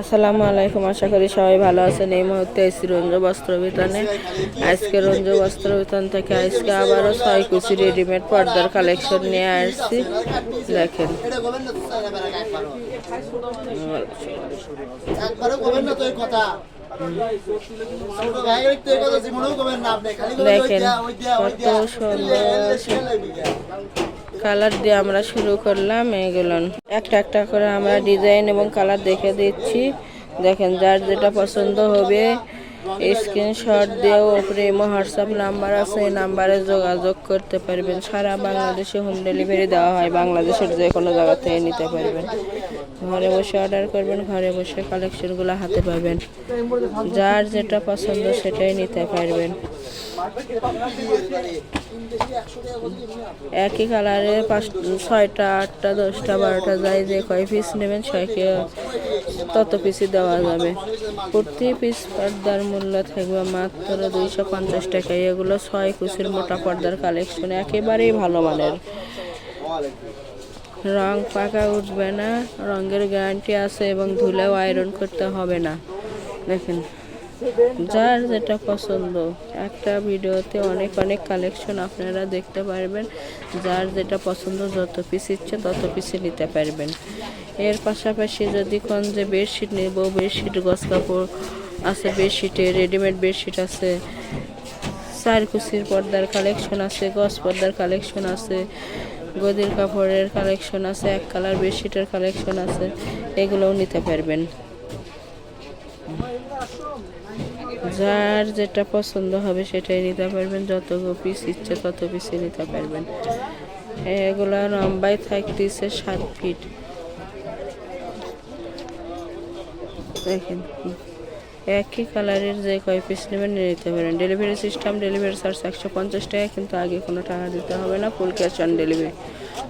আসসালামু আলাইকুম, আশা করি সবাই ভালো আছেন। এই মুহূর্তে এসি রঞ্জ বস্ত্র বিতানে আজকে রঞ্জ বস্ত্র বিতান থেকে আজকে আবারও ছয় কুচি রেডিমেড পর্দার কালেকশন নিয়ে আসছি। দেখেন। দেখেন, কত সুন্দর। কালার দিয়ে আমরা শুরু করলাম এগুলো। একটা একটা করে আমরা ডিজাইন এবং কালার দেখে দিচ্ছি। দেখেন, যার যেটা পছন্দ হবে, স্ক্রিনশট দিয়েও ওপরে ইমো হোয়াটসঅ্যাপ নাম্বার আছে, এই নাম্বারে যোগাযোগ করতে পারবেন। সারা বাংলাদেশে হোম ডেলিভারি দেওয়া হয়, বাংলাদেশের যে কোনো জায়গা থেকে নিতে পারবেন। ঘরে বসে অর্ডার করবেন, ঘরে বসে কালেকশনগুলো হাতে পাবেন। যার যেটা পছন্দ সেটাই নিতে পারবেন। একই কালারের পাঁচ, ছয়টা, আটটা, দশটা, বারোটা, যাই যে কয় পিস নেবেন, ছয়কে তত পিসই দেওয়া যাবে। প্রতি পিস পর্দার মূল্য থাকবে মাত্র দুইশো পঞ্চাশ টাকা এগুলো ছয় কুচির মোটা পর্দার কালেকশন একেবারেই ভালো মানের। রং পাকা উঠবে না, রঙের গ্যারান্টি আছে এবং ধুলেও আয়রন করতে হবে না। দেখেন, যার যেটা পছন্দ। একটা ভিডিওতে অনেক অনেক কালেকশন আপনারা দেখতে পারবেন। যার যেটা পছন্দ, যত পিস ইচ্ছে তত পিসে নিতে পারবেন। এর পাশাপাশি যদি কোন যে বেডশিট নেব বেডশিট গস কাপড় আছে বেডশিটে রেডিমেড বেডশিট আছে চার কুচির পর্দার কালেকশন আছে গছ পর্দার কালেকশন আছে গদির কাপড়ের কালেকশন আছে, এক কালার বেডশিটের কালেকশন আছে, এগুলোও নিতে পারবেন। যার যেটা পছন্দ হবে সেটাই নিতে পারবেন, যত পিস ইচ্ছে তত পিসে নিতে পারবেন। এগুলা লম্বাই থাকতেছে সাত ফিট দেখেন, একই কালারের যে কয় পিস নেবেন নিয়ে নিতে পারেন। ডেলিভারি সিস্টেম ডেলিভারি চার্জ একশো পঞ্চাশ টাকা, কিন্তু আগে কোনো টাকা দিতে হবে না ফুল ক্যাশ অন ডেলিভারি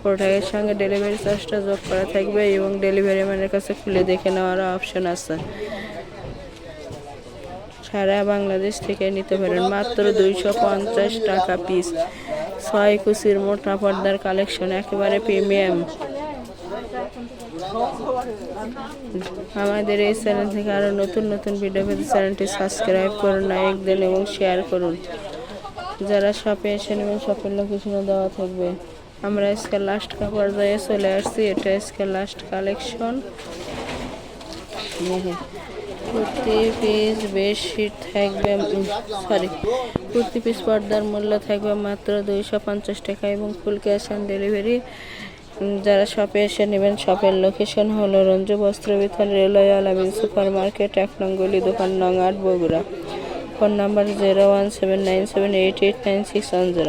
প্রোডাক্টের সঙ্গে ডেলিভারি চার্জটা যোগ করা থাকবে এবং ডেলিভারি ম্যানের কাছে খুলে দেখে নেওয়ারও অপশন আছে। সারা বাংলাদেশ থেকে নিতে পারেন মাত্র দুইশো পঞ্চাশ টাকা পিস। ছয় কুচির মোটা পর্দার কালেকশন একেবারে প্রিমিয়াম। আমাদের এই চ্যানেল থেকে আরও নতুন নতুন ভিডিও পেতে চ্যানেলটি সাবস্ক্রাইব করুন, লাইক দিন এবং শেয়ার করুন। যারা শপে এসে নেবেন শপের লোকেশনে দেওয়া থাকবে। আমরা আজকে লাস্ট পর্যায়ে চলে আসছি, এটা আজকে লাস্ট কালেকশন প্রতি পিস বেডশিট থাকবে সরি প্রতি পিস পর্দার মূল্য থাকবে মাত্র দুইশো পঞ্চাশ টাকা এবং ফুল ক্যাশ অন ডেলিভারি যারা শপে এসে নেবেন শপের লোকেশন হলো Ranju Bastra Bitan railway Alamin super market এক নঙ্গলি দোকান নং আট, Bogura. Phone number zero one seven nine seven eight eight nine six one zero